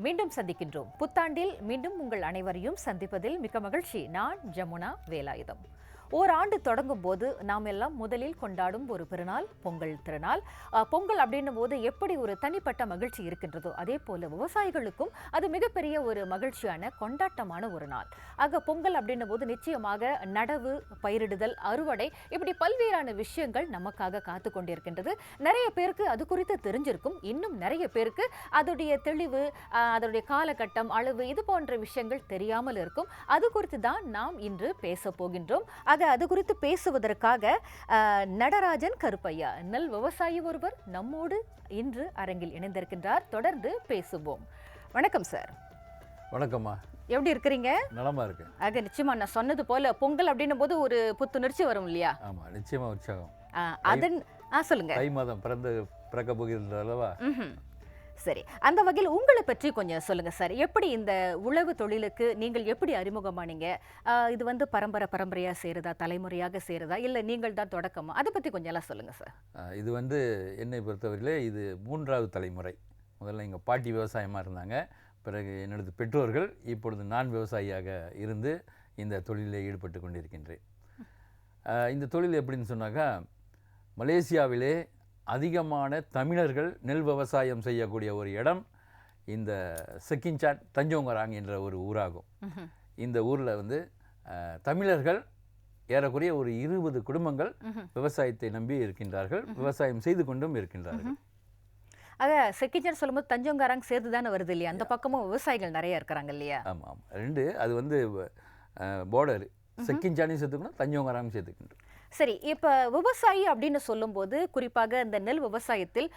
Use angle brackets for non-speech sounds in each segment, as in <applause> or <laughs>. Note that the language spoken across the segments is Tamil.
மீண்டும் சந்திக்கின்றோம். புத்தாண்டில் மீண்டும் உங்கள் அனைவரையும் சந்திப்பதில் மிக்க மகிழ்ச்சி. நான் ஜமுனா வேலாயுதம். ஓராண்டு தொடங்கும் போது நாம் எல்லாம் முதலில் கொண்டாடும் ஒரு பெருநாள் பொங்கல் திருநாள். பொங்கல் அப்படின்னும் போது எப்படி ஒரு தனிப்பட்ட மகிழ்ச்சி இருக்கின்றதோ அதே போல விவசாயிகளுக்கும் அது மிகப்பெரிய ஒரு மகிழ்ச்சியான கொண்டாட்டமான ஒரு நாள். ஆக பொங்கல் அப்படின்னும் போது நிச்சயமாக நடவு பயிரிடுதல் அறுவடை இப்படி பல்வேறான விஷயங்கள் நமக்காக காத்து கொண்டிருக்கின்றது. நிறைய பேருக்கு அது குறித்து தெரிஞ்சிருக்கும். இன்னும் நிறைய பேருக்கு அதோடைய தெளிவு ஆஹ், அதோடைய காலகட்டம் அளவு இது போன்ற விஷயங்கள் தெரியாமல் இருக்கும். அது குறித்து தான் நாம் இன்று பேச போகின்றோம். ஆக அது குறித்து பேசுவதற்காக நடராஜன் கருப்பையா நெல் விவசாயி ஒருவர் நம்மோடு இன்று அரங்கில் இணைந்திருக்கின்றார். தொடர்ந்து பேசுவோம். வணக்கம் சார். வணக்கம்மா. எப்படி இருக்கிறீங்க? நலமா இருக்கேன் ஆக நிச்சயமா நான் சொன்னது போல பொங்கல் அப்படின்னும் போது ஒரு புத்துணர்ச்சி வரும் இல்லையா? ஆமா நிச்சயமா உற்சாகம். அதன் ஆ சொல்லுங்க. தை மாதம் பிறந்து பிறக்க போகிறது அல்லவா. சரி அந்த வகையில் உங்களை பற்றி கொஞ்சம் சொல்லுங்கள் சார். எப்படி இந்த உழவு தொழிலுக்கு நீங்கள் எப்படி அறிமுகமானீங்க? இது வந்து பரம்பரை பரம்பரையாக செய்கிறதா தலைமுறையாக செய்கிறதா இல்லை நீங்கள் தான் தொடக்கமா? அதை பற்றி கொஞ்சம் எல்லாம் சொல்லுங்கள் சார். இது வந்து என்னை பொறுத்தவரையிலே இது மூன்றாவது தலைமுறை. முதல்ல எங்கள் பாட்டி விவசாயமாக இருந்தாங்க. பிறகு எனது பெற்றோர்கள். இப்பொழுது நான் விவசாயியாக இருந்து இந்த தொழிலில் ஈடுபட்டு கொண்டிருக்கின்றேன். இந்த தொழில் எப்படின்னு சொன்னாக்கா மலேசியாவிலே அதிகமான தமிழர்கள் நெல் விவசாயம் செய்யக்கூடிய ஒரு இடம். இந்த செக்கின்சான் தஞ்சோங்கராங் என்ற ஒரு ஊராகும். இந்த ஊரில் வந்து தமிழர்கள் ஏறக்குறைய ஒரு இருபது குடும்பங்கள். விவசாயத்தை நம்பி இருக்கின்றார்கள். விவசாயம் செய்து கொண்டும் இருக்கின்றார்கள். ஆக செக்கிச்சர் சொல்லும்போது தஞ்சோங்காரங்க சேர்த்து தானே வருது இல்லையா? அந்த பக்கமும் விவசாயிகள் நிறைய இருக்கிறாங்க இல்லையா? ஆமாம் ஆமாம். ரெண்டு அது வந்து பார்டர் செக்கின்சானையும் சேர்த்துக்கணும் தஞ்சோங்கராமையும் சேர்த்துக்கின்றோம். சரி இப்போ விவசாயி அப்படின்னு சொல்லும்போது குறிப்பாக இந்த நெல் விவசாயத்தில்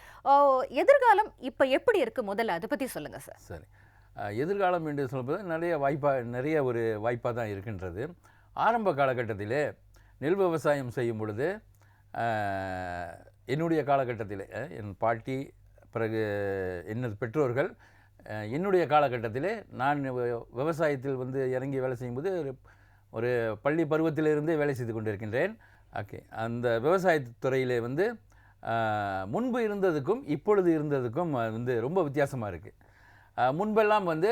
எதிர்காலம் இப்போ எப்படி இருக்குது முதல்ல? அதை பற்றி சொல்லுங்கள் சார். சரி. எதிர்காலம் என்று சொல்லும்போது நிறைய வாய்ப்பாக நிறைய ஒரு வாய்ப்பாக தான் இருக்கின்றது. ஆரம்ப காலகட்டத்திலே நெல் விவசாயம் செய்யும் பொழுது என்னுடைய காலகட்டத்தில் என் பாட்டி பிறகு என்னது பெற்றோர்கள் என்னுடைய காலகட்டத்திலே நான் விவசாயத்தில் வந்து இறங்கி வேலை செய்யும்போது ஒரு- ஒரு பள்ளி பருவத்திலிருந்தே வேலை செய்து கொண்டிருக்கின்றேன். ஓகே. அந்த விவசாயத் துறையிலே வந்து முன்பு இருந்ததுக்கும் இப்பொழுது இருந்ததுக்கும் வந்து ரொம்ப வித்தியாசமாக இருக்குது முன்பெல்லாம் வந்து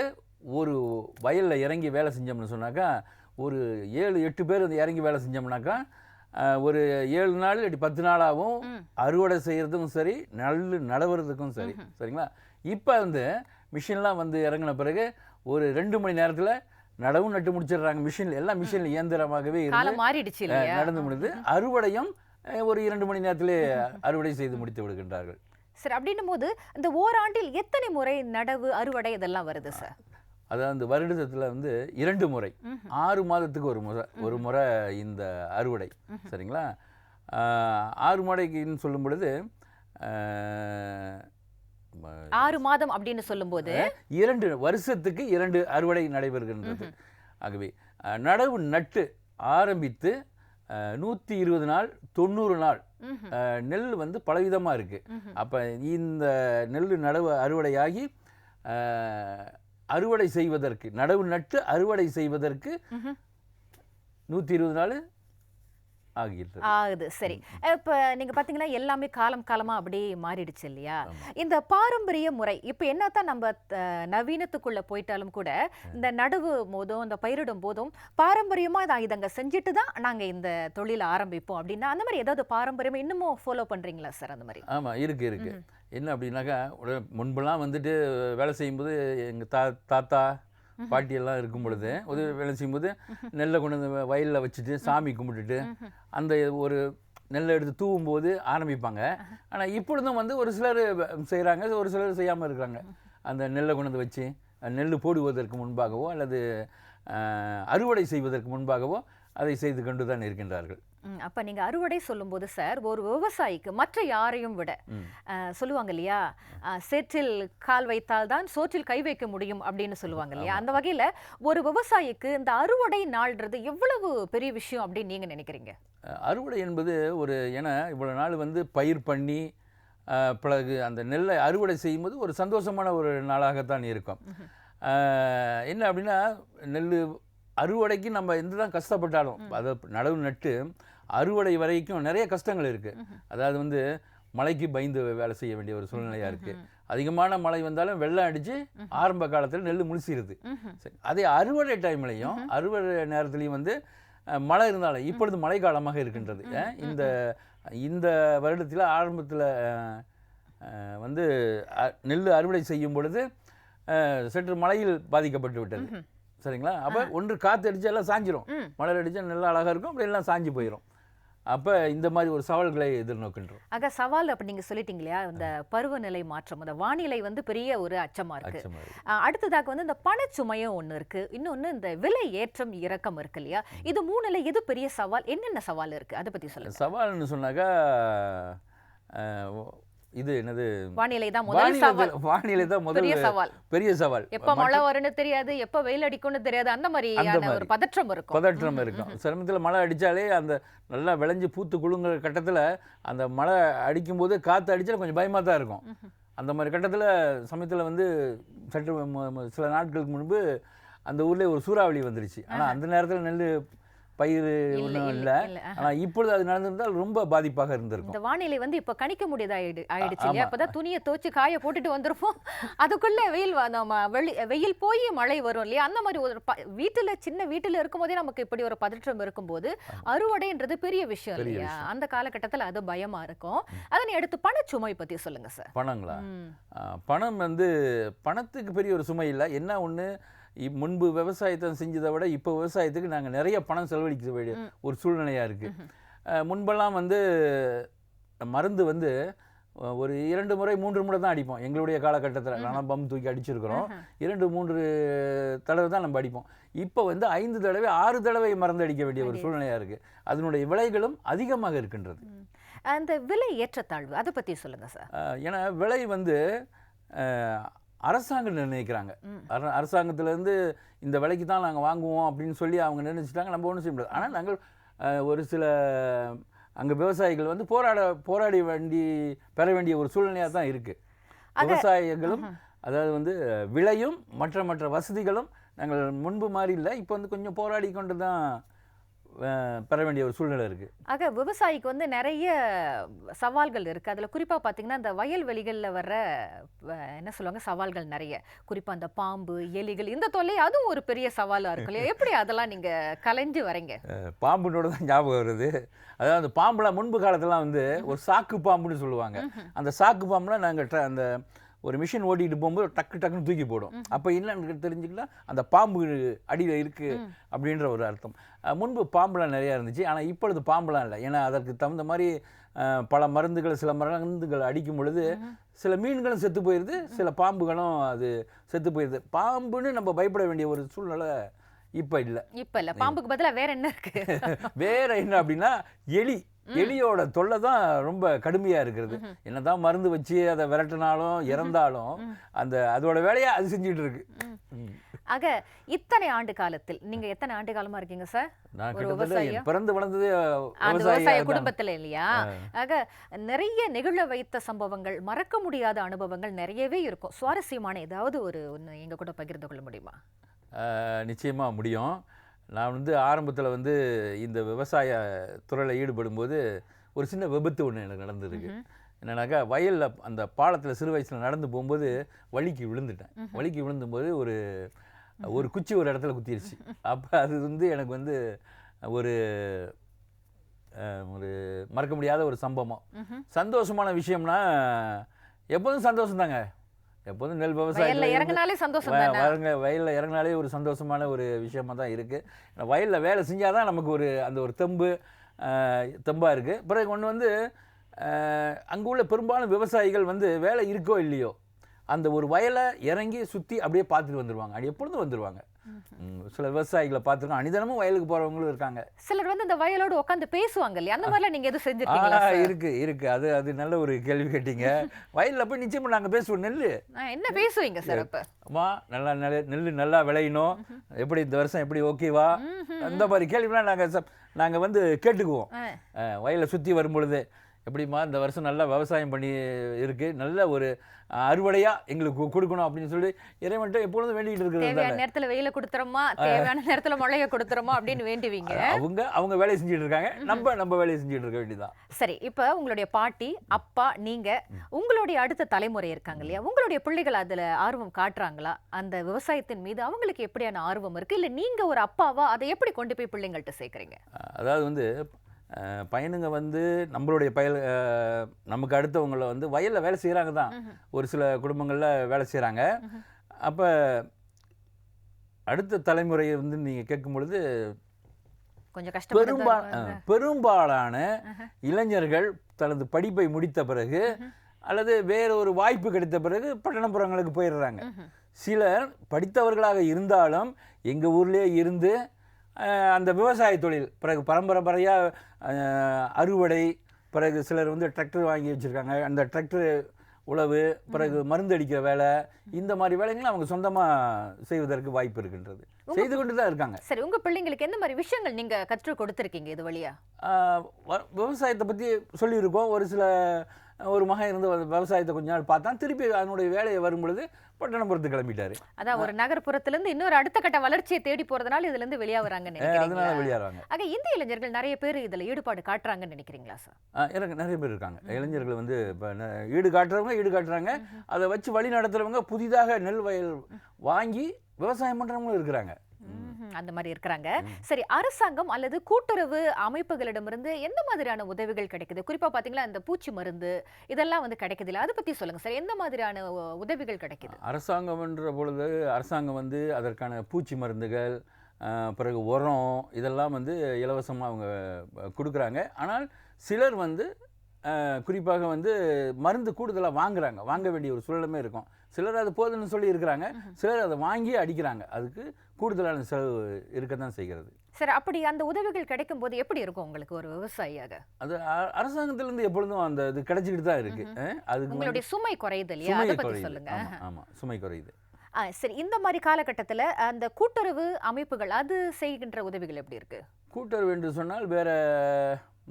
ஒரு வயலில் இறங்கி வேலை செஞ்சோம்னு சொன்னாக்கா ஒரு ஏழு எட்டு பேர் வந்து இறங்கி வேலை செஞ்சோம்னாக்கா ஒரு ஏழு நாள் இல்லாட்டி பத்து நாளாகவும். அறுவடை செய்கிறதுக்கும் சரி நெல் நடவுறதுக்கும் சரி. சரிங்களா? இப்போ வந்து மிஷின்லாம் வந்து இறங்கின பிறகு ஒரு ரெண்டு மணி நேரத்தில் நடவும் நட்டு முடிச்சிடுறாங்க. மிஷின் எல்லாம் மிஷின் இயந்திரமாகவே மாறிடுச்சு நடந்து முடியுது அறுவடையும் ஒரு இரண்டு மணி நேரத்திலே அறுவடை செய்து முடித்து விடுகின்றார்கள். சரி அப்படின்னும் போது இந்த ஓராண்டில் எத்தனை முறை நடவு அறுவடை இதெல்லாம் வருது சார் அதாவது வருடத்தில் வந்து இரண்டு முறை. ஆறு மாதத்துக்கு ஒரு முறை ஒரு முறை இந்த அறுவடை. சரிங்களா? ஆறு முறைக்குன்னு சொல்லும் பொழுது ஆறு மாதம் அப்படின்னு சொல்லும்போது இரண்டு வருஷத்துக்கு இரண்டு அறுவடை நடைபெறுகின்றது ஆகவே நடவு நட்டு ஆரம்பித்து நூற்றி இருபது நாள் தொண்ணூறு நாள் நெல் வந்து பலவிதமாக இருக்குது. அப்போ இந்த நெல் நடவு அறுவடையாகி அறுவடை செய்வதற்கு நடவு நட்டு அறுவடை செய்வதற்கு. நூற்றி இருபது நாள் ஆகுது. சரி. இப்ப நீங்க பாத்தீங்கன்னா எல்லாமே காலம் காலமா அப்படியே மாறிடுச்சு இல்லையா. இந்த பாரம்பரிய முறை இப்ப என்னத்தான் நம்ம அஹ், நவீனத்துக்குள்ள போயிட்டாலும் கூட இந்த நடுவு போதும் இந்த பயிரிடும் போதும் பாரம்பரியமா நான் இதங்க செஞ்சுட்டு தான் நாங்க இந்த தொழிலை ஆரம்பிப்போம் அப்படின்னா அந்த மாதிரி ஏதாவது பாரம்பரியமா இன்னமும் ஃபாலோ பண்றீங்களா சார் அந்த மாதிரி? ஆமாம் இருக்குது இருக்குது என்ன அப்படின்னாக்கா முன்பெல்லாம் வந்துட்டு வேலை செய்யும்போது எங்கள் தா தாத்தா பாட்டி எல்லாம் இருக்கும் பொழுது உதவி வேலை செய்யும்போது நெல்லை கொண்டு வந்து வயலில் வச்சுட்டு சாமி கும்பிட்டுட்டு அந்த ஒரு நெல்லை எடுத்து தூவும் போது ஆரம்பிப்பாங்க ஆனால் இப்பொழுதும் வந்து ஒரு சிலர் செய்கிறாங்க ஒரு சிலர் செய்யாமல் இருக்கிறாங்க. அந்த நெல்லை கொண்டு வந்து வச்சு நெல் போடுவதற்கு முன்பாகவோ அல்லது அறுவடை செய்வதற்கு முன்பாகவோ அதை செய்து கொண்டு தான் இருக்கின்றார்கள். அப்ப நீங்க அறுவடை சொல்லும்போது சார் ஒரு விவசாயிக்கு மற்ற யாரையும் விட சொல்லுவாங்க இல்லையா? சேற்றில் கால் வைத்தால் தான் சோற்றில் கை வைக்க முடியும் அப்படின்னு சொல்லுவாங்க இல்லையா? அந்த வகையில ஒரு விவசாயிக்கு இந்த அறுவடை நாள்ன்றது எவ்வளவு பெரிய விஷயம் அப்படின்னு நீங்க நினைக்கிறீங்க? அறுவடை என்பது ஒரு ஏன்னா இவ்வளோ நாள் வந்து பயிர் பண்ணி பிறகு அந்த நெல்லை அறுவடை செய்யும்போது ஒரு சந்தோஷமான ஒரு நாளாகத்தான் இருக்கும். என்ன அப்படின்னா நெல் அறுவடைக்கு நம்ம எந்த தான் கஷ்டப்பட்டாலும் அதை நடவு நட்டு அறுவடை வரைக்கும் நிறைய கஷ்டங்கள் இருக்குது அதாவது வந்து மழைக்கு பயந்து வேலை செய்ய வேண்டிய ஒரு சூழ்நிலையாக இருக்குது அதிகமான மழை வந்தாலும் வெள்ளம் அடித்து ஆரம்ப காலத்தில் நெல் முழிச்சிருது அதே அறுவடை டைம்லையும் அறுவடை நேரத்துலையும் வந்து மழை இருந்தாலும் இப்பொழுது மழை காலமாக இருக்கின்றது. இந்த இந்த வருடத்தில் ஆரம்பத்தில் வந்து நெல் அறுவடை செய்யும் பொழுது சற்று மழையில் பாதிக்கப்பட்டு விட்டது. சரிங்களா? அப்போ ஒன்று காற்று அடிச்சா எல்லாம் சாஞ்சிரும். மழை அடிச்சா நல்லா அழகாக இருக்கும் அப்படி எல்லாம் சாஞ்சு போயிடும் அப்போ இந்த மாதிரி ஒரு சவால்களை எதிர்நோக்கின்றோம். ஆக சவால் அப்படி நீங்க சொல்லிட்டீங்க இல்லையா இந்த பருவநிலை மாற்றம் அந்த வானிலை வந்து பெரிய ஒரு அச்சமா இருக்கு. அடுத்ததாக வந்து இந்த பணச்சுமையும் ஒண்ணு இருக்கு. இன்னொன்னு இந்த விலை ஏற்றம் இறக்கம் இருக்கு இல்லையா? இது மூணுல எது பெரிய சவால்? என்னென்ன சவால் இருக்கு? அதை பத்தி சொல்லுங்க. சவால்னு சொன்னாக்கா இது என்னது? வானிலை தான் முதல் சவால். வானிலை தான் பெரிய முதல் சவால். பெரிய சவால். எப்ப மழை வரும்னு தெரியாது எப்ப வெயில் அடிக்கும்னு தெரியாது அந்த மாதிரியான மாதிரி. ஒரு பதற்றம் இருக்கும். பதற்றம் இருக்கும். சிரமத்தில் மழை அடித்தாலே அந்த நல்லா விளைஞ்சு பூத்து குலுங்குற கட்டத்தில் அந்த மழை அடிக்கும்போது காற்று அடிச்சா கொஞ்சம் பயமாக தான் இருக்கும். அந்த மாதிரி கட்டத்தில் சமயத்தில் வந்து சற்று சில நாட்களுக்கு முன்பு அந்த ஊர்லேயே ஒரு சூறாவளி வந்துருச்சு. ஆனால் அந்த நேரத்தில் நெல் பயிர் ஒன்றும் இல்ல. ஆனால் இப்பொழுது அது நடந்திருந்தால் ரொம்ப பாதிப்பாக இருந்திருக்கும். இந்த வானிலை வந்து இப்ப கணிக்க முடியாத ஆயிடு ஆயிடுச்சு. இல்லையா? அப்பதான் துணியை துவைச்சு காய போட்டுட்டு வந்துருப்போம். அதுக்குள்ள வெயில் நம்ம வெளி வெயில் போய் மழை வரும் இல்லையா? அந்த மாதிரி ஒரு ப- வீட்டுல சின்ன வீட்டுல இருக்கும்போதே நமக்கு இப்படி ஒரு பதற்றம் இருக்கும்போது அறுவடைன்றது பெரிய விஷயம் இல்லையா? அந்த காலகட்டத்துல அது பயமா இருக்கும். அதனை அடுத்து பணச்சுமை பத்தி சொல்லுங்க சார். பணங்களா? பணம் வந்து பணத்துக்கு பெரிய ஒரு சுமை இல்லை. என்ன ஒன்று முன்பு விவசாயத்தை செஞ்சதை விட இப்போ விவசாயத்துக்கு நாங்கள் நிறைய பணம் செலவழிக்க வேண்டிய ஒரு சூழ்நிலையாக இருக்குது முன்பெல்லாம் வந்து மருந்து வந்து ஒரு இரண்டு முறை மூன்று முறை தான் அடிப்போம். எங்களுடைய காலகட்டத்தில் நானும் பம் தூக்கி அடிச்சிருக்கிறோம். இரண்டு மூன்று தடவை தான் நம்ம அடிப்போம். இப்போ வந்து ஐந்து தடவை ஆறு தடவை மருந்து அடிக்க வேண்டிய ஒரு சூழ்நிலையாக இருக்குது அதனுடைய விலைகளும் அதிகமாக இருக்கின்றது. அந்த விலை ஏற்றத்தாழ்வு அதை பத்தி சொல்லுங்க சார். ஏன்னா விலை வந்து அரசாங்கம் நிர்ணயிக்கிறாங்க. அர அரசாங்கத்திலேருந்து இந்த விலைக்கு தான் நாங்கள் வாங்குவோம் அப்படின்னு சொல்லி அவங்க நிர்ணயிச்சிட்டாங்க நம்ம ஒன்றும் செய்ய முடியாது. ஆனால் நாங்கள் ஒரு சில அங்கே விவசாயிகள் வந்து போராட போராடி வேண்டி பெற வேண்டிய ஒரு சூழ்நிலையாக தான் இருக்குது விவசாயிகளும் அதாவது வந்து விலையும் மற்ற மற்ற வசதிகளும் நாங்கள் முன்பு மாதிரி இல்லை இப்போ வந்து கொஞ்சம் போராடி கொண்டு தான் பெற வேண்டிய ஒரு சூழ்நிலை இருக்குது ஆக விவசாயிக்கு வந்து நிறைய சவால்கள் இருக்கு. அதுல குறிப்பா பாத்தீங்கன்னா இந்த வயல்வெளிகள்ல வர்ற என்ன சொல்லுவாங்க சவால்கள் நிறைய. குறிப்பா அந்த பாம்பு எலிகள் இந்த தொல்லை அதுவும் ஒரு பெரிய சவாலா இருக்கு இல்லையா? <laughs> எப்படி அதெல்லாம் நீங்க கலைஞ்சு வரீங்க? பாம்புனோட தான் ஞாபகம் வருது. அதாவது அந்த பாம்புலாம் முன்பு காலத்துலாம் வந்து ஒரு சாக்கு பாம்புன்னு சொல்லுவாங்க. அந்த சாக்கு பாம்புலாம் நாங்கள் அந்த ஒரு மிஷின் ஓட்டிகிட்டு போகும்போது டக்கு டக்குன்னு தூக்கி போடும். அப்போ என்னன்னு தெரிஞ்சுக்கலாம் அந்த பாம்பு அடியில் இருக்குது அப்படின்ற ஒரு அர்த்தம். முன்பு பாம்புலாம் நிறையா இருந்துச்சு. ஆனால் இப்பொழுது பாம்புலாம் இல்லை. ஏன்னா அதற்கு தகுந்த மாதிரி பல மருந்துகள் சில மருந்துகள் அடிக்கும் பொழுது சில மீன்களும் செத்து போயிடுது சில பாம்புகளும் அது செத்து போயிடுது பாம்புன்னு நம்ம பயப்பட வேண்டிய ஒரு சூழ்நிலை இப்போ இல்லை. இப்ப இல்ல. பாம்புக்கு பதிலா வேற என்ன இருக்கு? <laughs> வேற என்ன அப்படின்னா எலி. எலியோட தொல்லை தான் ரொம்ப கடுமையா இருக்கிறது. என்னதான் மருந்து வச்சு அதை விரட்டினாலும் இறந்தாலும் அந்த அதோட வேலையை அது செஞ்சுட்டு இருக்கு. ஆக இத்தனை ஆண்டு காலத்தில் நீங்க எத்தனை ஆண்டு காலமா இருக்கீங்க சார்? நான் கிட்டத்தட்ட பிறந்து வளர்ந்ததே விவசாய. குடும்பத்துல இல்லையா? ஆக நிறைய நெகிழ வைத்த சம்பவங்கள் மறக்க முடியாத அனுபவங்கள் நிறையவே இருக்கும். சுவாரஸ்யமான ஏதாவது ஒரு ஒண்ணு எங்க கூட பகிர்ந்து கொள்ள முடியுமா? ஆஹ், நிச்சயமா முடியும். நான் வந்து ஆரம்பத்தில் வந்து இந்த விவசாய துறையில் ஈடுபடும்போது ஒரு சின்ன விபத்து ஒன்று எனக்கு நடந்திருக்கு. என்னன்னாக்கா வயலில் அந்த பாலத்தில் சிறு வயசில் நடந்து போகும்போது வலிக்கு விழுந்துட்டேன். வலிக்கு விழுந்தும்போது ஒரு ஒரு குச்சி ஒரு இடத்துல குத்திருச்சு. அப்போ அது வந்து எனக்கு வந்து ஒரு ஒரு மறக்க முடியாத ஒரு சம்பவம். சந்தோஷமான விஷயம்னா எப்போதும் சந்தோஷம் தாங்க எப்போதும் நெல் விவசாயத்தில் இறங்குனாலே சந்தோஷம் வ- தானே? வரங்க வயலில் இறங்கினாலே ஒரு சந்தோஷமான ஒரு விஷயமா தான் இருக்குது வயலில் வேலை செஞ்சால் தான் நமக்கு ஒரு அந்த ஒரு தெம்பு தெம்பாக இருக்குது பிறகு ஒன்று வந்து அங்கே உள்ள பெரும்பாலும் விவசாயிகள் வந்து வேலை இருக்கோ இல்லையோ அந்த ஒரு வயலை இறங்கி சுற்றி அப்படியே பார்த்துட்டு வந்துடுவாங்க அது எப்பொழுதும் வந்துடுவாங்க சில விவசாயிகளை பார்த்துருக்கோம். அனிதனமும் வயலுக்கு போகிறவங்களும் இருக்காங்க. சிலர் வந்து இந்த வயலோடு உட்காந்து பேசுவாங்க இல்லையா? அந்த மாதிரிலாம் நீங்க எதுவும் செஞ்சிருக்கீங்களா சார்? இருக்கு இருக்கு. அது அது நல்ல ஒரு கேள்வி கேட்டீங்க. <laughs> வயலில் போய் நிச்சயமாக நாங்கள் பேசுவோம் நெல் என்ன பேசுவீங்க சார் அப்ப? அம்மா நல்லா நெல் நெல் நல்லா விளையணும். எப்படி இந்த வருஷம் எப்படி ஓகேவா அந்த மாதிரி கேள்விலாம் நாங்கள் நாங்கள் வந்து கேட்டுக்குவோம். வயலை சுற்றி வரும்பொழுது. எப்படிம்மா இந்த வருஷம் நல்லா விவசாயம் பண்ணி இருக்கு நல்ல ஒரு அறுவடையாக எங்களுக்கு கொடுக்கணும் அப்படின்னு சொல்லி இறைவன்ட்ட எப்பொழுதும் வேண்டிகிட்டு இருக்கிறது தேவையான நேரத்துல வெயில கொடுத்துறோமா தேவையான நேரத்துல மழைய கொடுத்துறோமா அப்படின்னு வேண்டுவீங்க. அவங்க அவங்க வேலையை செஞ்சுட்டு இருக்காங்க. நம்ம நம்ம வேலையை செஞ்சுட்டு இருக்க வேண்டியதுதான். சரி இப்ப உங்களுடைய பாட்டி அப்பா நீங்க உங்களுடைய அடுத்த தலைமுறை இருக்காங்க இல்லையா? உங்களுடைய பிள்ளைகள் அதுல ஆர்வம் காட்டுறாங்களா? அந்த விவசாயத்தின் மீது அவங்களுக்கு எப்படியான ஆர்வம் இருக்கு? இல்ல நீங்க ஒரு அப்பாவா அதை எப்படி கொண்டு போய் பிள்ளைங்கள்ட்ட சேர்க்கறீங்க? அதாவது வந்து பையனுங்க வந்து நம்மளுடைய பயல் நமக்கு அடுத்தவங்கள வந்து வயலில் வேலை செய்கிறாங்க தான். ஒரு சில குடும்பங்களில் வேலை செய்கிறாங்க அப்போ அடுத்த தலைமுறையை வந்து நீங்கள் கேட்கும் பொழுது கொஞ்சம் பெரும்பா கஷ்டப்பட்டு அஹ் பெரும்பாலான இளைஞர்கள் தனது படிப்பை முடித்த பிறகு அல்லது வேற ஒரு வாய்ப்பு கிடைத்த பிறகு பட்டணப்புறங்களுக்கு போயிடுறாங்க. சிலர் படித்தவர்களாக இருந்தாலும் எங்கள் ஊர்லேயே இருந்து அந்த விவசாய தொழில். பிறகு பரம்பரை பரையாக அறுவடை பிறகு சிலர் வந்து டிராக்டர் வாங்கி வச்சுருக்காங்க. அந்த டிராக்டர் உழவு பிறகு மருந்து அடிக்கிற வேலை இந்த மாதிரி வேலைகளை அவங்க சொந்தமாக செய்வதற்கு வாய்ப்பு இருக்கின்றது. செய்து கொண்டு தான் இருக்காங்க. சரி உங்க பிள்ளைங்களுக்கு எந்த மாதிரி விஷயங்கள் நீங்க கற்றுக் கொடுத்திருக்கீங்க இது வழியா? விவசாயத்தை பற்றி சொல்லியிருக்கோம். ஒரு சில ஒரு மகன் இருந்து விவசாயத்தை கொஞ்ச நாள் பார்த்தான். திருப்பி அதனுடைய வேலையை வரும் பொழுது பட்டணப்புறத்து கிளம்பிட்டாரு. அதான் ஒரு நகர்ப்புறத்துல இருந்து இன்னொரு அடுத்த கட்ட வளர்ச்சியை தேடி போறதுனால இதுல இருந்து வெளியாகுறாங்கன்னு அதனால வெளியேறாங்க ஆக இந்திய இளைஞர்கள் நிறைய பேர் இதுல ஈடுபாடு காட்டுறாங்கன்னு நினைக்கிறீங்களா சார்? எனக்கு நிறைய பேர் இருக்காங்க. இளைஞர்கள் வந்து ஈடு காட்டுறவங்க ஈடு காட்டுறாங்க. அதை வச்சு வழி நடத்துறவங்க புதிதாக நெல் வயல் வாங்கி விவசாயம் பண்ணுறவங்களும் இருக்கிறாங்க. அந்த மாதிரி இருக்கிறாங்க. சரி அரசாங்கம் அல்லது கூட்டுறவு அமைப்புகளிடமிருந்து எந்த மாதிரியான உதவிகள் கிடைக்குது? குறிப்பா பாத்தீங்களா இந்த பூச்சி மருந்து இதெல்லாம் வந்து கிடைக்குது இல்ல அதை பத்தி சொல்லுங்க சார். எந்த மாதிரியான உதவிகள் கிடைக்குது? அரசாங்கம்ன்ற பொழுது அரசாங்கம் வந்து அதற்கான பூச்சி மருந்துகள் பிறகு உரம் இதெல்லாம் வந்து இலவசமாக அவங்க கொடுக்குறாங்க. ஆனால் சிலர் வந்து குறிப்பாக வந்து மருந்து கூடுதலாக வாங்குறாங்க. வாங்க வேண்டிய ஒரு சூழலுமே இருக்கும். சிலர் அது போதும்னு சொல்லி இருக்கிறாங்க சிலர் அதை வாங்கி அடிக்கிறாங்க. அதுக்கு கூடுதலான செலவு இருக்க தான் செய்கிறது. சரி அப்படி அந்த உதவிகள் கிடைக்கும் போது எப்படி இருக்கும் உங்களுக்கு ஒரு விவசாயியாக? அது அரசாங்கத்திலிருந்து எப்பொழுதும் அந்த இது கிடைச்சிக்கிட்டு தான் இருக்கு. அதுக்கு உங்களுடைய சுமை குறையுது இல்லையா? அதை குறையுது. சொல்லுங்க. ஆமாம் சுமை குறையுது. சரி இந்த மாதிரி காலகட்டத்துல அந்த கூட்டுறவு அமைப்புகள் அது செய்கின்ற உதவிகள் எப்படி இருக்கு? கூட்டுறவு என்று சொன்னால் வேற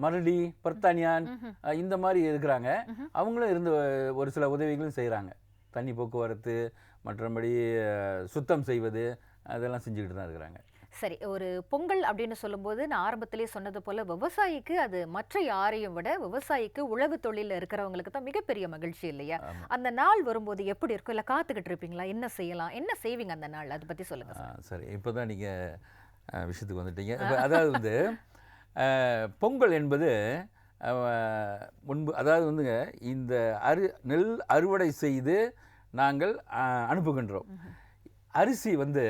மரடி பர்த்தானியான் இந்த மாதிரி இருக்கிறாங்க. அவங்களும் இருந்து ஒரு சில உதவிகளும் செய்கிறாங்க தண்ணி போக்குவரத்து மற்றபடி சுத்தம் செய்வது அதெல்லாம் செஞ்சுக்கிட்டு தான் இருக்கிறாங்க. சரி ஒரு பொங்கல் அப்படின்னு சொல்லும்போது நான் ஆரம்பத்திலே சொன்னது போல விவசாயிக்கு அது மற்ற யாரையும் விட விவசாயிக்கு உழவு தொழில இருக்கிறவங்களுக்கு தான் மிகப்பெரிய மகிழ்ச்சி இல்லையா. அந்த நாள் வரும்போது எப்படி இருக்கும்? இல்ல காத்துக்கிட்டு இருப்பீங்களா? என்ன செய்யலாம்? என்ன செய்வீங்க அந்த நாள் அதை பத்தி சொல்லுங்க ஆ, சரி. இப்போ தான் நீங்கள் விஷயத்துக்கு வந்துட்டீங்க. அதாவது வந்து பொங்கல் என்பது முன்பு அதாவது வந்துங்க இந்த அரு நெல் அறுவடை செய்து நாங்கள் அனுப்புகின்றோம். அரிசி வந்து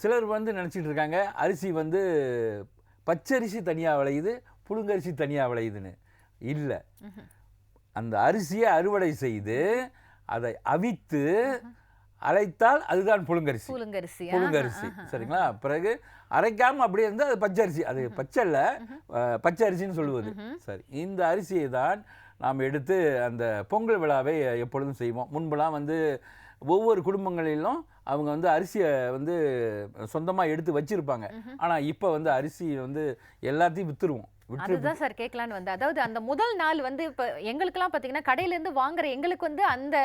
சிலர் வந்து நினச்சிட்டு இருக்காங்க அரிசி வந்து பச்சரிசி தனியாக விளையுது புழுங்கரிசி தனியாக விளையுதுன்னு. இல்லை. அந்த அரிசியை அறுவடை செய்து அதை அவித்து அழைத்தால் அதுதான் புழுங்கரிசி. பூலுங்கரிசி புழுங்கரிசி. சரிங்களா? பிறகு அரைக்காம அப்படியே இருந்தால் அது பச்சரிசி. அது பச்சைல்ல அஹ், பச்சை அரிசின்னு சொல்லுவது சரி இந்த அரிசியை தான் நாம் எடுத்து அந்த பொங்கல் விழாவை எப்பொழுதும் செய்வோம். முன்பெல்லாம் வந்து ஒவ்வொரு குடும்பங்களிலும் அவங்க வந்து அரிசியை வந்து சொந்தமாக எடுத்து வச்சிருப்பாங்க. ஆனால் இப்போ வந்து அரிசி வந்து எல்லாத்தையும் விற்றுருவோம் விற்று அதுதான் சார் கேட்கலான்னு வந்து அதாவது அந்த முதல் நாள் வந்து இப்ப எங்களுக்கெல்லாம் பாத்தீங்கன்னா கடையில இருந்து வாங்குற எங்களுக்கு வந்து அந்த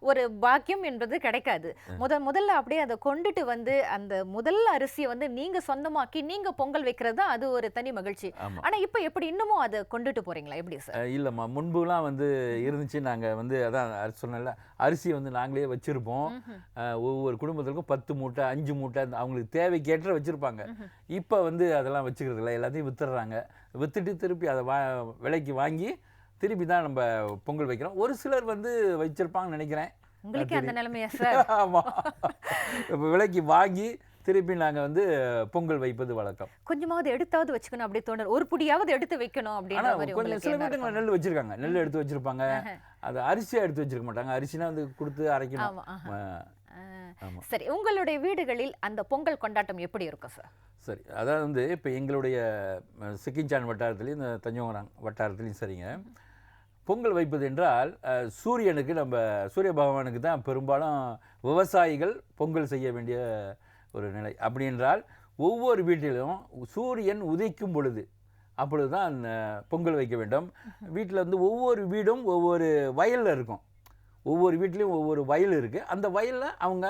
ஒரு பாக்கியம் என்பது கிடைக்காது. முதல் முதல்ல அப்படியே அதை கொண்டுட்டு வந்து அந்த முதல் அரிசியை வந்து நீங்க சொந்தமாக்கி நீங்க பொங்கல் வைக்கிறது தான் அது ஒரு தனி மகிழ்ச்சி. ஆமா. ஆனா இப்ப எப்படி இன்னமும் அதை கொண்டுட்டு போறீங்களா? எப்படி சார்? இல்லைம்மா முன்புலாம் வந்து இருந்துச்சு. நாங்கள் வந்து அதான் அரி- சொன்னேன்ல அரிசி வந்து நாங்களே வச்சுருப்போம். ஒவ்வொரு குடும்பத்திற்கும் பத்து மூட்டை அஞ்சு மூட்டை அவங்களுக்கு தேவைக்கேற்ற வச்சுருப்பாங்க. இப்போ வந்து அதெல்லாம் வச்சுக்கிறது இல்லை. எல்லாத்தையும் வித்துடுறாங்க. வித்துட்டு திருப்பி அதை வா விலைக்கு வாங்கி திருப்பி தான் நம்ம பொங்கல் வைக்கிறோம். ஒரு சிலர் வந்து வச்சிருப்பாங்கன்னு நினைக்கிறேன். உங்களுக்கே அந்த நிலைமையா சார்? <laughs> ஆமாம் இப்போ விலைக்கு வாங்கி திருப்பி நாங்கள் வந்து பொங்கல் வைப்பது வழக்கம். கொஞ்சமாவது எடுத்தாவது வச்சுக்கணும் அப்படி தோணும் ஒரு புடியாவது எடுத்து வைக்கணும் மாதிரி கொஞ்சம் சில என்ன வீட்டுங்க இருக்கும்? நெல் வச்சிருக்காங்க. நெல் எடுத்து வச்சிருப்பாங்க. அது அரிசியாக எடுத்து வச்சிருக்க மாட்டாங்க. அரிசினா வந்து கொடுத்து அரைக்கணும். சரி உங்களுடைய வீடுகளில் அந்த பொங்கல் கொண்டாட்டம் எப்படி இருக்கும் சார்? சரி அதாவது வந்து இப்போ எங்களுடைய சிக்கிஞ்சான் வட்டாரத்துலேயும் இந்த தஞ்சோங்கரம் வட்டாரத்துலேயும் சரிங்க. பொங்கல் வைப்பது என்றால் சூரியனுக்கு நம்ம சூரிய பகவானுக்கு தான் பெரும்பாலும் விவசாயிகள் பொங்கல் செய்ய வேண்டிய ஒரு நிலை. அப்படி என்றால் ஒவ்வொரு வீட்டிலும் சூரியன் உதிக்கும் பொழுது அப்பொழுது தான் பொங்கல் வைக்க வேண்டும். வீட்டில் வந்து ஒவ்வொரு வீடும் ஒவ்வொரு வயலில் இருக்கும். ஒவ்வொரு வீட்லேயும் ஒவ்வொரு வயல் இருக்குது அந்த வயலில் அவங்க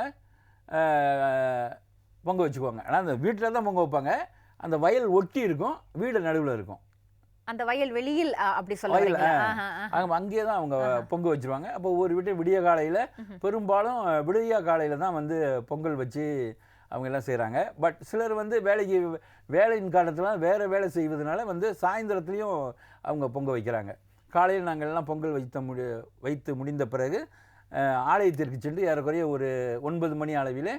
பொங்க வச்சுக்குவாங்க. ஆனால் அந்த வீட்டில் தான் பொங்க வைப்பாங்க. அந்த வயல் ஒட்டி இருக்கும் வீடு நடுவில் இருக்கும். அந்த வயல் வெளியில் அப்படி சொல்ல வயல், வரீங்களா? ஆ. ஆஹா, ஆஹா. அவங்க அங்கேயே தான் அவங்க பொங்க வச்சிருவாங்க. அப்போ ஒவ்வொரு வீட்டும் விடிய காலையில் பெரும்பாலும் விடிய காலையில் தான் வந்து பொங்கல் வச்சு அவங்க எல்லாம் செய்கிறாங்க பட் சிலர் வந்து வேலைக்கு வேலையின் காலத்தில் வேறு வேலை செய்வதனால வந்து சாயந்தரத்துலேயும் அவங்க பொங்க வைக்கிறாங்க. காலையில் நாங்கள் எல்லாம் பொங்கல் வைத்த முடி வைத்து முடிந்த பிறகு ஆலயத்திற்கு சென்று ஏறக்குறைய ஒரு ஒன்பது மணி அளவில்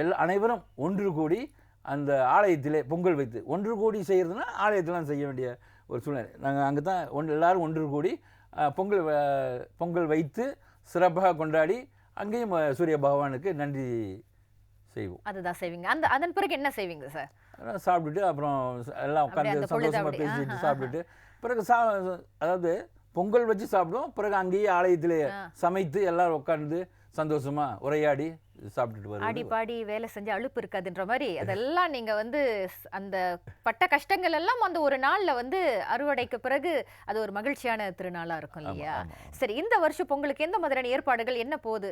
எல் அனைவரும் ஒன்று கூடி அந்த ஆலயத்திலே பொங்கல் வைத்து ஒன்று கூடி செய்கிறதுனா ஆலயத்திலாம் செய்ய வேண்டிய ஒரு சூழ்நிலை. நாங்கள் அங்கே தான் ஒன்று எல்லோரும் ஒன்று கூடி பொங்கல் பொங்கல் வைத்து சிறப்பாக கொண்டாடி அங்கேயும் சூரிய பகவானுக்கு நன்றி செய்வோம். அதுதான் செய்வீங்க. அந்த அதன் பிறகு என்ன செய்வீங்க சார் சாப்பிட்டுட்டு அப்புறம் எல்லாம் உட்காந்து சந்தோஷமாக பேசிட்டு சாப்பிட்டுட்டு பிறகு சா அதாவது பொங்கல் வச்சு சாப்பிடுவோம். பிறகு அங்கேயே ஆலயத்திலே. சமைத்து எல்லாரும் உட்காந்து சந்தோஷமா உரையாடி சாப்பிட்டுட்டு ஆடி பாடி வேலை செஞ்சு அலுப்பு இருக்காதுன்ற மாதிரி அதெல்லாம் நீங்க வந்து அந்த பட்ட கஷ்டங்கள் எல்லாம் அந்த ஒரு நாள்ல வந்து அறுவடைக்கு பிறகு அது ஒரு மகிழ்ச்சியான திருநாளா இருக்கும் இல்லையா. சரி இந்த வருஷம் பொங்கலுக்கு எந்த மாதிரியான ஏற்பாடுகள் என்ன போகுது?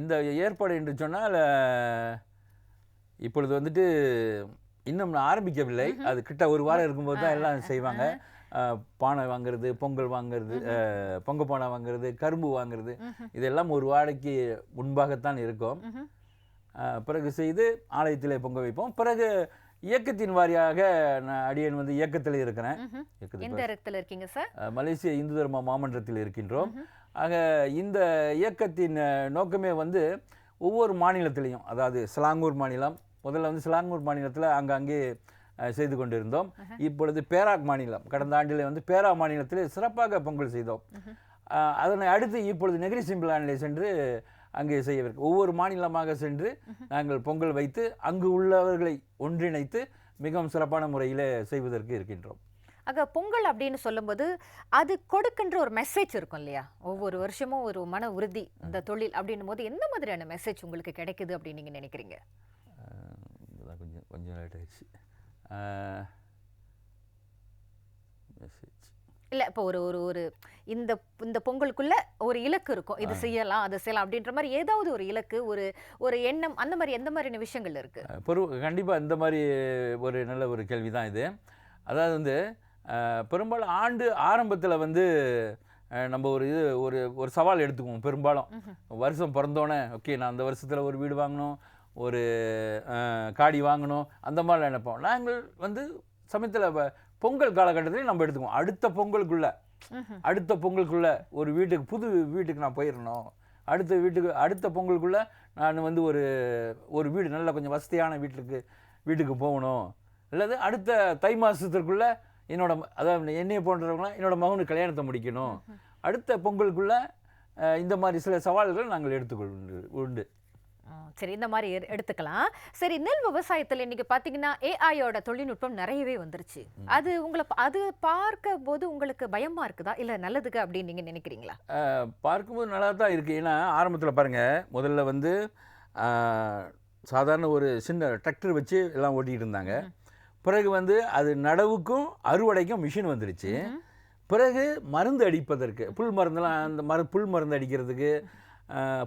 இந்த ஏற்பாடு என்று சொன்னால் இப்பொழுது வந்துட்டு இன்னும் ஆரம்பிக்கவில்லை. அது கிட்ட ஒரு வாரம் இருக்கும்போது தான் எல்லாம் செய்வாங்க. பானை வாங்குறது பொங்கல் வாங்குறது பொங்க பானை வாங்குறது கரும்பு வாங்குறது இதெல்லாம் ஒரு வாழைக்கு முன்பாகத்தான் இருக்கும். பிறகு செய்து ஆலயத்திலே பொங்க வைப்போம். பிறகு இயக்கத்தின் வாரியாக நான் அடியேன் வந்து இயக்கத்தில் இருக்கிறேன். எந்த இடத்துல இருக்கீங்க சார் அஹ், மலேசிய இந்து தர்ம மாமன்றத்தில் இருக்கின்றோம். ஆக இந்த இயக்கத்தின் நோக்கமே வந்து ஒவ்வொரு மாநிலத்திலையும் அதாவது சிலாங்கூர் மாநிலம் முதல்ல வந்து சிலாங்கூர் மாநிலத்தில் அங்கங்கே செய்து கொண்டிருந்தோம். இப்பொழுது பேராக் மாநிலம் கடந்த ஆண்டிலே வந்து பேரா மாநிலத்தில் சிறப்பாக பொங்கல் செய்தோம். அதனை அடுத்து இப்பொழுது நெகிரி சிம்பிளானிலே சென்று அங்கே செய்யவிருக்கு ஒவ்வொரு மாநிலமாக சென்று நாங்கள் பொங்கல் வைத்து அங்கு உள்ளவர்களை ஒன்றிணைத்து மிகவும் சிறப்பான முறையில் செய்வதற்கு இருக்கின்றோம். ஆக பொங்கல் அப்படின்னு சொல்லும்போது அது கொடுக்கின்ற ஒரு மெசேஜ் இருக்கும் இல்லையா? ஒவ்வொரு வருஷமும் ஒரு மன உறுதி இந்த தொழில் அப்படின்னும் போது எந்த மாதிரியான மெசேஜ் உங்களுக்கு கிடைக்குது அப்படின்னு நீங்க நினைக்கிறீங்க? கொஞ்சம் கொஞ்சம் லேட் ஆயிடுச்சு. மெசேஜ் இல்ல இப்போ ஒரு ஒரு ஒரு இந்த இந்த பொங்கலுக்குள்ள ஒரு இலக்கு இருக்கும். இது செய்யலாம் அது செய்யலாம் அப்படின்ற மாதிரி ஏதாவது ஒரு இலக்கு ஒரு ஒரு எண்ணம் அந்த மாதிரி எந்த மாதிரியான விஷயங்கள் இருக்கு? பெரு கண்டிப்பாக இந்த மாதிரி ஒரு நல்ல ஒரு கேள்வி தான் இது. அதாவது வந்து பெரும்பாலும் ஆண்டு ஆரம்பத்தில் வந்து நம்ம ஒரு இது ஒரு ஒரு சவால் எடுத்துக்குவோம் பெரும்பாலும். வருஷம் பிறந்தோன்னே ஓகே நான் அந்த வருஷத்தில் ஒரு வீடு வாங்கணும் ஒரு காடி வாங்கணும் அந்த மாதிரி நினைப்போம். நாங்கள் வந்து சமயத்தில் பொங்கல் காலகட்டத்திலையும் நம்ம எடுத்துக்குவோம். அடுத்த பொங்கலுக்குள்ள. அடுத்த பொங்கலுக்குள்ள ஒரு வீட்டுக்கு புது வீட்டுக்கு நான் போயிடணும். அடுத்த வீட்டுக்கு அடுத்த பொங்கலுக்குள்ள நான் வந்து ஒரு ஒரு வீடு நல்ல கொஞ்சம் வசதியான வீட்டுக்கு வீட்டுக்கு போகணும். அல்லது அடுத்த தை மாதத்திற்குள்ள என்னோட அதாவது என்னைய போன்றவங்களாம் என்னோட மகனுக்கு கல்யாணத்தை முடிக்கணும். அடுத்த பொங்கலுக்குள்ள இந்த மாதிரி சில சவால்கள் நாங்கள் எடுத்துக்கொண்டு உண்டு. சரி இந்த மாதிரி எடு- எடுத்துக்கலாம். சரி நெல் விவசாயத்துல இன்னைக்கு பாத்தீங்கன்னா ஏஐயோட தொழில்நுட்பம் நிறையவே வந்துருச்சு. அது உங்களை அது பார்க்க போது உங்களுக்கு பயமா இருக்குதா? இல்ல நல்லதுக்கு அப்படின்னு நீங்க நினைக்கிறீங்களா? பார்க்கும்போது நல்லா தான் இருக்குது ஏன்னா ஆரம்பத்தில் பாருங்கள் முதல்ல வந்து சாதாரண ஒரு சின்ன டிராக்டர் வச்சு எல்லாம் ஓட்டிகிட்டு இருந்தாங்க. பிறகு வந்து அது நடவுக்கும் அறுவடைக்கும் மிஷின் வந்துடுச்சு பிறகு மருந்து அடிப்பதற்கு புல் மருந்தெல்லாம் அந்த மரு புல் மருந்து அடிக்கிறதுக்கு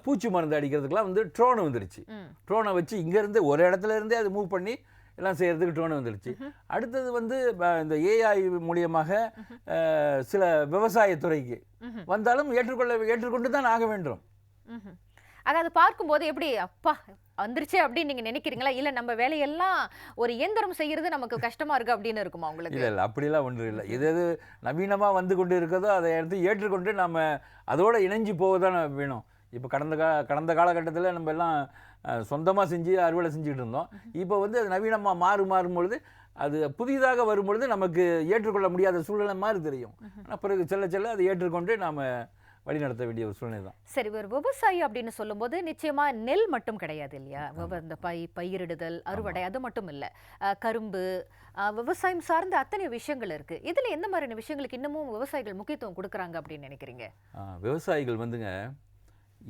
பூச்சி மருந்து அடிக்கிறதுக்கெலாம் வந்து ட்ரோன் வந்துடுச்சு ம். ட்ரோனை வச்சு இங்கேருந்து ஒரு இடத்துல இருந்தே அது மூவ் பண்ணி எல்லாம் செய்கிறதுக்கு ட்ரோன் வந்துடுச்சு அடுத்தது வந்து இந்த ஏஐ மூலியமாக சில விவசாயத்துறைக்கு. வந்தாலும் ஏற்றுக்கொள்ள ஏற்றுக்கொண்டு தான் ஆக வேண்டும். ம்ஹும். ஆக அது பார்க்கும்போது எப்படி அப்பா வந்துருச்சே அப்படின்னு நீங்க நினைக்கிறீங்களா? இல்ல நம்ம வேலையெல்லாம் ஒரு இயந்திரம் செய்யறது நமக்கு கஷ்டமா இருக்கு அப்படின்னு இருக்குமா உங்களுக்கு? இல்லை இல்லை அப்படிலாம் ஒன்றும் இல்லை. எது எது நவீனமாக வந்து கொண்டு இருக்கிறதோ அதை எடுத்து ஏற்றுக்கொண்டு நம்ம அதோட இணைஞ்சு போக தான் வேணும். இப்போ கடந்த கா கடந்த காலகட்டத்தில் நம்ம எல்லாம் சொந்தமாக செஞ்சு அறுவடை செஞ்சுக்கிட்டு இருந்தோம். இப்போ வந்து அது நவீனமாக மாறு மாறும் பொழுது அது புதிதாக வரும் பொழுது நமக்கு ஏற்றுக்கொள்ள முடியாத சூழ்நிலை மாதிரி தெரியும். ஆனால் பிறகு செல்ல செல்ல அதை ஏற்றுக்கொண்டு நாம் வழிநடத்த வேண்டிய ஒரு சூழ்நிலை தான். சரி ஒரு விவசாயி அப்படின்னு சொல்லும்போது நிச்சயமா நெல் மட்டும் கிடையாது இல்லையா? இந்த பை பயிரிடுதல் அறுவடை அது மட்டும் இல்ல. கரும்பு விவசாயம் சார்ந்த அத்தனை விஷயங்கள் இருக்கு. இதுல எந்த மாதிரியான விஷயங்களுக்கு இன்னமும் விவசாயிகள் முக்கியத்துவம் கொடுக்குறாங்க அப்படின்னு நினைக்கிறீங்க? விவசாயிகள் வந்துங்க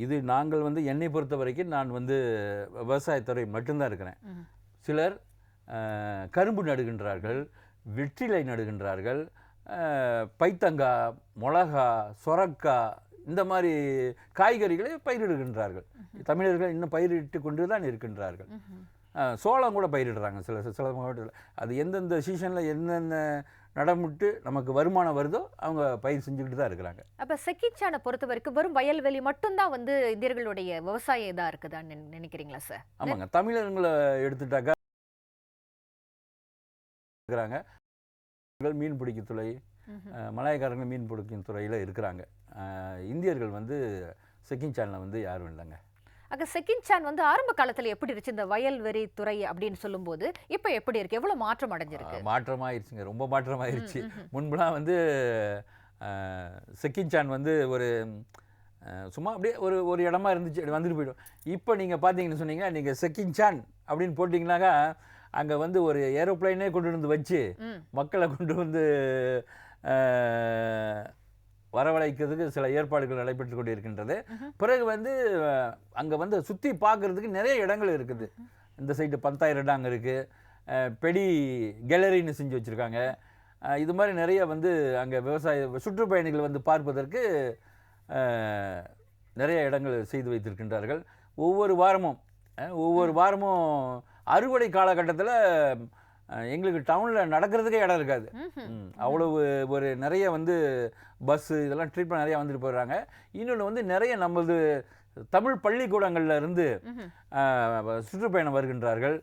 இது நாங்கள் வந்து என்னை பொறுத்த வரைக்கும் நான் வந்து விவசாயத்துறை மட்டும்தான் இருக்கிறேன். சிலர் கரும்பு நடுகின்றார்கள் வெற்றிலை நடுகின்றார்கள் பைத்தங்காய் மிளகா சொரக்காய் இந்த மாதிரி காய்கறிகளை பயிரிடுகின்றார்கள். தமிழர்கள் இன்னும் பயிரிட்டு கொண்டு தான் இருக்கின்றார்கள் சோளம் கூட பயிரிடுறாங்க சில சில மாவட்டத்தில் அது எந்தெந்த சீசனில் என்னென்ன நடமுட்டு நமக்கு வருமானம் வருதோ அவங்க பயிர் செஞ்சுக்கிட்டு தான் இருக்கிறாங்க. அப்ப செக்கிச்சானை பொறுத்த வரைக்கும் வெறும் வயல்வெளி மட்டும்தான் வந்து இந்தியர்களுடைய விவசாய இதா இருக்குதான்னு நினை- நினைக்கிறீங்களா சார் ஆமாங்க. தமிழர்களை எடுத்துட்டாக்கா இருக்கிறாங்க. மீன் பிடிக்கும் துறை மலாயக்காரங்க மீன் பிடிக்கும் துறையில் இருக்கிறாங்க. இந்தியர்கள் வந்து செக்கிங் சேனலில் வந்து யாரும் இல்லைங்க. அங்க செக்கின்சான் வந்து ஆரம்ப காலத்துல எப்படி இருந்துச்சு? இந்த வயல்வெளி துறை அப்படின்னு சொல்லும்போது இப்ப எப்படி இருக்கு? எவ்வளவு மாற்றம் அடைஞ்சிருக்கு? மாற்றமாயிருச்சுங்க. ரொம்ப மாற்றமாயிருச்சு. முன்புலாம் வந்து செக்கின் சான் வந்து ஒரு சும்மா அப்படியே ஒரு ஒரு இடமா இருந்துச்சு. வந்துட்டு போயிடும். இப்போ நீங்கள் பார்த்தீங்கன்னு சொன்னீங்க நீங்கள் செக்கின் சான் அப்படின்னு போட்டிங்கனாக்கா அங்கே வந்து ஒரு ஏரோப்ளைனே கொண்டு வந்து வச்சு. மக்களை கொண்டு வந்து வரவழைக்கிறதுக்கு சில ஏற்பாடுகள் நடைபெற்று கொண்டு இருக்கின்றது ம்ஹும். பிறகு வந்து அங்கே வந்து சுற்றி பார்க்கறதுக்கு நிறைய இடங்கள் இருக்குது. இந்த சைடு பந்தாயிரம் இடம் அங்கே இருக்குது பெடி கேலரின்னு செஞ்சு வச்சுருக்காங்க. இது மாதிரி நிறைய வந்து அங்கே விவசாய சுற்றுப்பயணிகள் வந்து பார்ப்பதற்கு நிறைய இடங்கள் செய்து வைத்திருக்கின்றார்கள். ஒவ்வொரு வாரமும் ஒவ்வொரு வாரமும் அறுவடை காலகட்டத்தில் எங்களுக்கு டவுனில் நடக்கிறதுக்கே இடம் இருக்காது. அவ்வளவு ஒரு நிறைய வந்து பஸ்ஸு இதெல்லாம் ட்ரீட்மெண்ட் நிறைய வந்துட்டு போயிடுறாங்க. இன்னொன்று வந்து நிறைய நம்மளது தமிழ் பள்ளிக்கூடங்கள்ல இருந்து சுற்றுப்பயணம் வருகின்றார்கள்.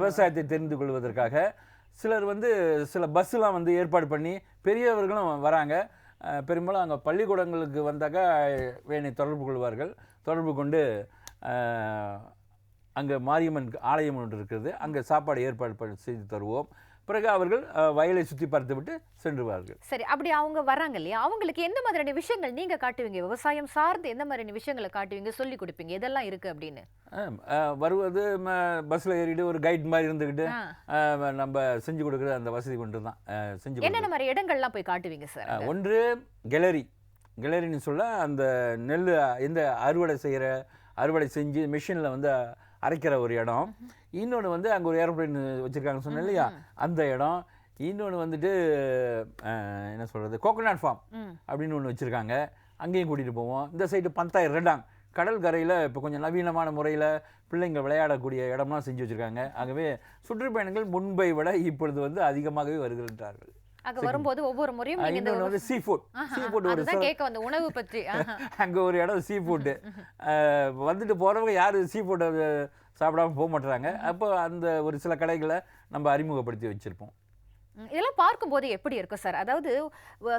விவசாயத்தை தெரிந்து கொள்வதற்காக. சிலர் வந்து சில பஸ்ஸுலாம் வந்து ஏற்பாடு பண்ணி பெரியவர்களும் வராங்க. பெரும்பாலும் அங்கே பள்ளிக்கூடங்களுக்கு வந்தாக்கா வேணை தொடர்பு கொள்வார்கள். தொடர்பு கொண்டு அங்கே மாரியம்மன் ஆலயம் ஒன்று இருக்கிறது அங்கே சாப்பாடு ஏற்பாடு செய்து தருவோம். பிறகு அவர்கள் வயலை சுற்றி பார்த்துவிட்டு சென்றுவார்கள். சரி அப்படி அவங்க வர்றாங்க இல்லையா? அவங்களுக்கு எந்த மாதிரியான விஷயங்கள் நீங்க காட்டுவீங்க? விவசாயம் சார்ந்து எந்த மாதிரியான விஷயங்களை காட்டுவீங்க? சொல்லி கொடுப்பீங்க. இதெல்லாம் இருக்கு அப்படின்னு? வருவது பஸ்ஸில் ஏறிட்டு ஒரு கைட் மாதிரி இருந்துக்கிட்டு நம்ம செஞ்சு கொடுக்குற அந்த வசதி கொண்டு தான் செஞ்சு. என்னென்ன மாதிரி இடங்கள்லாம் போய் காட்டுவீங்க சார்? ஒன்று கேலரி கேலரின்னு சொல்ல அந்த நெல் எந்த அறுவடை செய்கிற அறுவடை செஞ்சு மிஷினில் வந்து அரைக்கிற ஒரு இடம். இன்னொன்று வந்து அங்கே ஒரு ஏரோப்ளைன் வச்சுருக்காங்கன்னு சொன்னேன் இல்லையா? அந்த இடம். இன்னொன்று வந்துட்டு என்ன சொல்கிறது கோகோனட் ஃபார்ம். அப்படின்னு ஒன்று வச்சுருக்காங்க. அங்கேயும் கூட்டிகிட்டு போவோம். இந்த சைடு பந்தாயிரம் ரெடாங் கடல் கரையில் இப்போ கொஞ்சம் நவீனமான முறையில் பிள்ளைங்க விளையாடக்கூடிய இடம்லாம் செஞ்சு வச்சுருக்காங்க. ஆகவே சுற்றுப்பயணிகள் முன்பை விட இப்பொழுது வந்து அதிகமாகவே வருகின்றார்கள். அங்க வரும்போது ஒவ்வொரு முறையும் நீங்க இந்த இன்னொன்று வந்து சீ ஃபுட் சீ ஃபுட் ஒரு கேட்க வந்த உணவு பற்றி. <laughs> ஆஹா. அங்கே ஒரு இடம் சீ ஃபுட்டு <laughs> வந்துட்டு போகிறவங்க யார் சீ ஃபுட்டை சாப்பிடாம போக மாட்டுறாங்க அப்போ அந்த ஒரு சில கடைகளை நம்ம அறிமுகப்படுத்தி வச்சுருப்போம். இதெல்லாம் பார்க்கும்போது எப்படி இருக்கும் சார்? அதாவது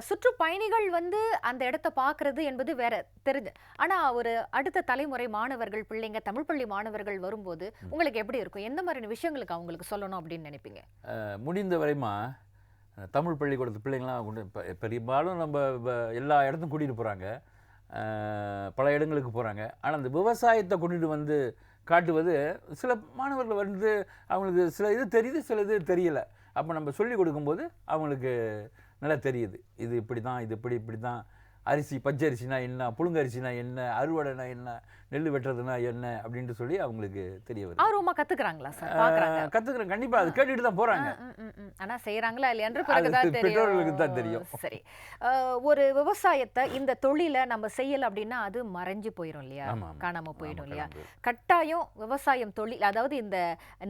சுற்றுப்பயணிகள் வந்து அந்த இடத்த பார்க்கறது என்பது வேற தெரிஞ்சு. ஆனா ஒரு அடுத்த தலைமுறை மாணவர்கள் பிள்ளைங்க தமிழ் பள்ளி மாணவர்கள் வரும்போது உங்களுக்கு எப்படி இருக்கும்? எந்த மாதிரியான விஷயங்களுக்கு அவங்களுக்கு சொல்லணும் அப்படின்னு நினைப்பீங்க? முடிந்த வரைமா தமிழ் பள்ளிக்கூடத்து பிள்ளைங்களாம் கொண்டு இப்போ பெரும்பாலும் நம்ம எல்லா இடத்துக்கும் கூட்டிகிட்டு போகிறாங்க பல இடங்களுக்கு போகிறாங்க ஆனால் அந்த விவசாயத்தை கொண்டுட்டு வந்து காட்டுவது சில மாணவர்கள் வந்து அவங்களுக்கு சில இது தெரியுது சில இது தெரியல. அப்போ நம்ம சொல்லி கொடுக்கும்போது அவங்களுக்கு நல்லா தெரியுது. இது இப்படி தான் இது இப்படி இப்படி தான் அரிசி பச்சரிசினா என்ன புழுங்கரிசினா என்ன அறுவடைனா என்ன நெல் வெட்டுறதுனா என்ன அப்படின்ட்டு சொல்லி அவங்களுக்கு தெரிய வருது. ஆர்வமா கத்துக்கிறாங்களா சார்? கற்றுக்குறேன் கண்டிப்பாக அது கேட்டுட்டு தான் போகிறாங்க ம், ம், ம். ஆனா செய்யறாங்களா இல்லையான்ற பெற்றோர்களுக்கு தான் தெரியும். சரி. ஒரு விவசாயத்தை இந்த தொழிலை நம்ம செய்யல அப்படின்னா அது மறைஞ்சு போயிடும் இல்லையா. காணாம போயிடும் இல்லையா. கட்டாயம் விவசாயம் தொழில் அதாவது இந்த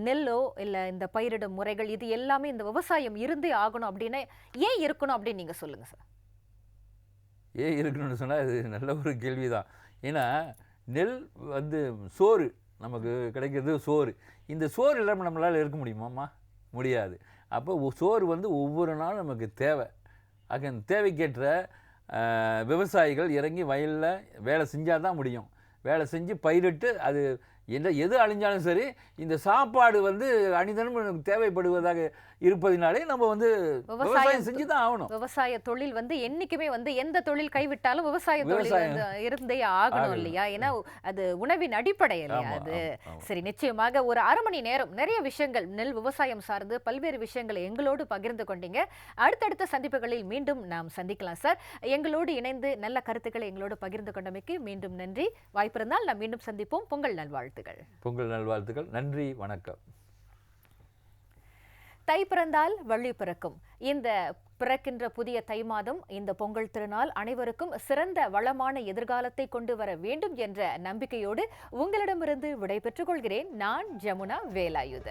நெல்லோ இல்ல இந்த பயிரிடும் முறைகள் இது எல்லாமே இந்த விவசாயம் இருந்தே ஆகணும் அப்படின்னு ஏன் இருக்கணும் அப்படின்னு நீங்க சொல்லுங்க சார்? ஏன் இருக்கணும்னு சொன்னால் இது நல்ல ஒரு கேள்வி தான் ஏன்னா நெல் வந்து சோறு நமக்கு கிடைக்கிறது சோறு. இந்த சோறு இல்லாமல் நம்மளால் இருக்க முடியுமாம்மா? முடியாது. அப்போ சோறு வந்து ஒவ்வொரு நாளும் நமக்கு தேவை. ஆக அந்த தேவைக்கேற்ற விவசாயிகள் இறங்கி வயலில் வேலை செஞ்சால் தான் முடியும். வேலை செஞ்சு பயிரிட்டு அது என்ன எது அழிஞ்சாலும் சரி இந்த சாப்பாடு வந்து அணிதனும் நமக்கு தேவைப்படுவதாக இருப்பதினாலே நம்ம வந்து விவசாயம் செஞ்சு தான் ஆகணும். விவசாய தொழில் வந்து என்னைக்குமே வந்து எந்த தொழில் கைவிட்டாலும் விவசாய தொழில் இருந்தே ஆகணும். இல்லையா? ஏன்னா அது உணவின் அடிப்படை இல்லையா? அது. சரி நிச்சயமாக ஒரு அரை மணி நேரம் நிறைய விஷயங்கள் நெல் விவசாயம் சார்ந்து பல்வேறு விஷயங்களை எங்களோடு பகிர்ந்து கொண்டீங்க. அடுத்தடுத்த சந்திப்புகளில் மீண்டும் நாம் சந்திக்கலாம் சார். எங்களோடு இணைந்து நல்ல கருத்துக்களை எங்களோடு பகிர்ந்து கொண்டமைக்கு மீண்டும் நன்றி. வாய்ப்பிருந்தால் நாம் மீண்டும் சந்திப்போம். பொங்கல் நல்வாழ்த்துக்கள். பொங்கல் நல்வாழ்த்துக்கள். நன்றி. வணக்கம். தை பிறந்தால் வள்ளி பிறக்கும். இந்த பிறக்கின்ற புதிய தை மாதம் இந்த பொங்கல் திருநாள் அனைவருக்கும் சிறந்த வளமான எதிர்காலத்தை கொண்டு வர வேண்டும் என்ற நம்பிக்கையோடு உங்களிடமிருந்து விடைபெற்றுக் கொள்கிறேன். நான் ஜமுனா வேலாயுத.